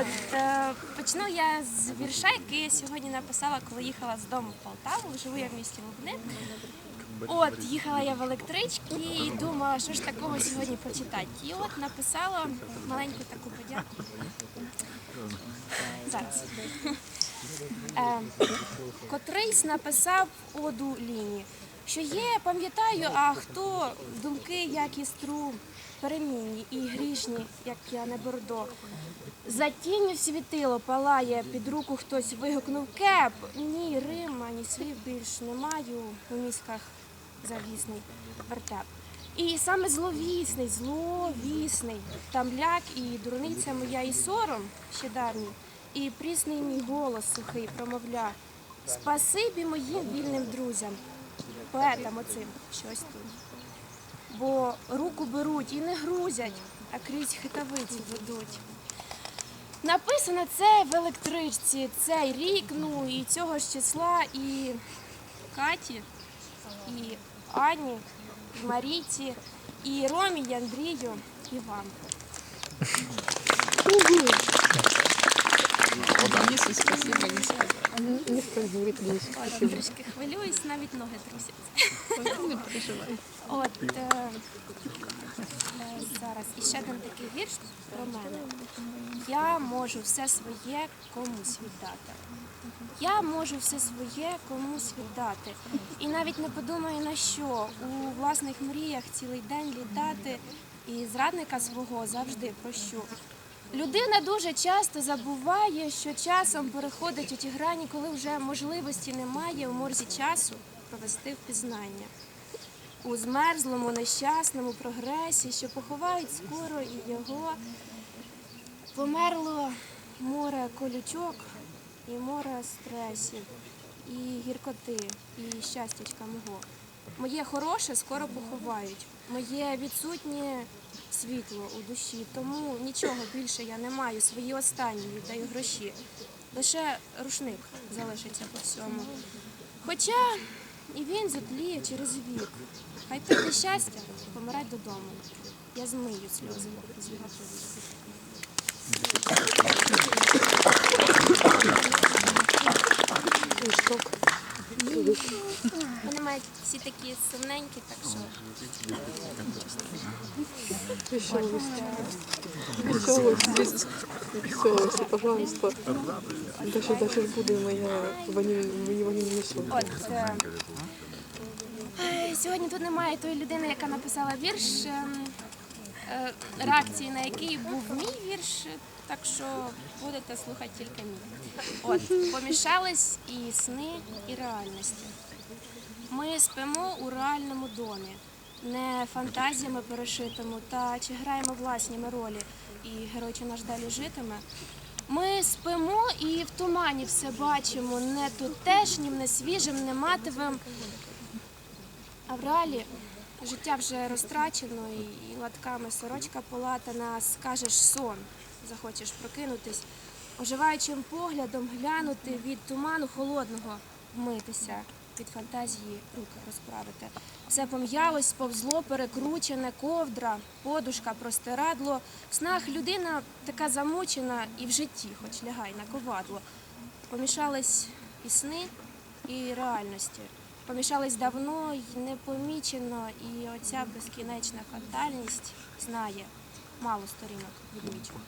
От е, почну я з вірша, який я сьогодні написала, коли їхала з дому в Полтаву. Живу я в місті Лубни. От їхала я в електричці і думала, що ж такого сьогодні почитати. І от написала маленьку таку подяку. Зараз. Е, котрийсь написав оду ліні, що є, пам'ятаю, а хто думки, як істру, перемінні і грішні, як я не бордо. За тінню світило палає, під руку хтось вигукнув кеп. Ні, Рима, ні слів більш не маю у мізках завісний вертеп. І саме зловісний, зловісний, тамляк і дурниця моя і сором ще давній, і прісний мій голос сухий промовля. Спасибі моїм вільним друзям, поетам оцим щось тут. Бо руку беруть і не грузять, а крізь хитавиці ведуть. Написано це в електричці, цей рік, ну і цього ж числа і Каті, і Ані, і Марійці, і Ромі, і Андрію, і вам. Денису спасибо сказать. От, трішки хвилююсь, навіть ноги трусяться. От е, зараз іще один такий вірш про мене. Я можу все своє комусь віддати. Я можу все своє комусь віддати. І навіть не подумаю на що у власних мріях цілий день літати і зрадника свого завжди прощу. Людина дуже часто забуває, що часом переходить у ті грані, коли вже можливості немає у морзі часу провести впізнання у змерзлому нещасному прогресі, що поховають скоро і його. Померло море колючок і море стресів, і гіркоти, і щастячка мого. Моє хороше скоро поховають, моє відсутнє світло у душі, тому нічого більше я не маю. Свої останні віддаю гроші. Лише рушник залишиться по всьому. Хоча і він зотліє через вік. Хай прийде щастя, помирай додому. Я змию сльози з його. Вони мають всі такі сумненькі, так що Веселости. Веселости. Веселости, пожалуйста. Дальше, дальше буде моя е, е, сьогодні тут немає тої людини, яка написала вірш, ем, е, реакції на який був мій вірш, так що будете слухати тільки мій. От помішались і сни, і реальності. Ми спимо у реальному домі, не фантазіями перешитому, та чи граємо власніми ролі, і герой чи наш далі житиме. Ми спимо і в тумані все бачимо, не тутешнім, не свіжим, не матовим. А в реалі життя вже розтрачено, і латками сорочка полатана, скажеш сон, захочеш прокинутись, оживаючим поглядом глянути від туману холодного, вмитися, від фантазії руки розправити. Все пом'ялось, повзло, перекручене, ковдра, подушка, простирадло. В снах людина така замучена і в житті, хоч лягай на ковадло. Помішались і сни, і реальності. Помішались давно і непомічено, і оця безкінечна фатальність знає мало сторінок відмічено.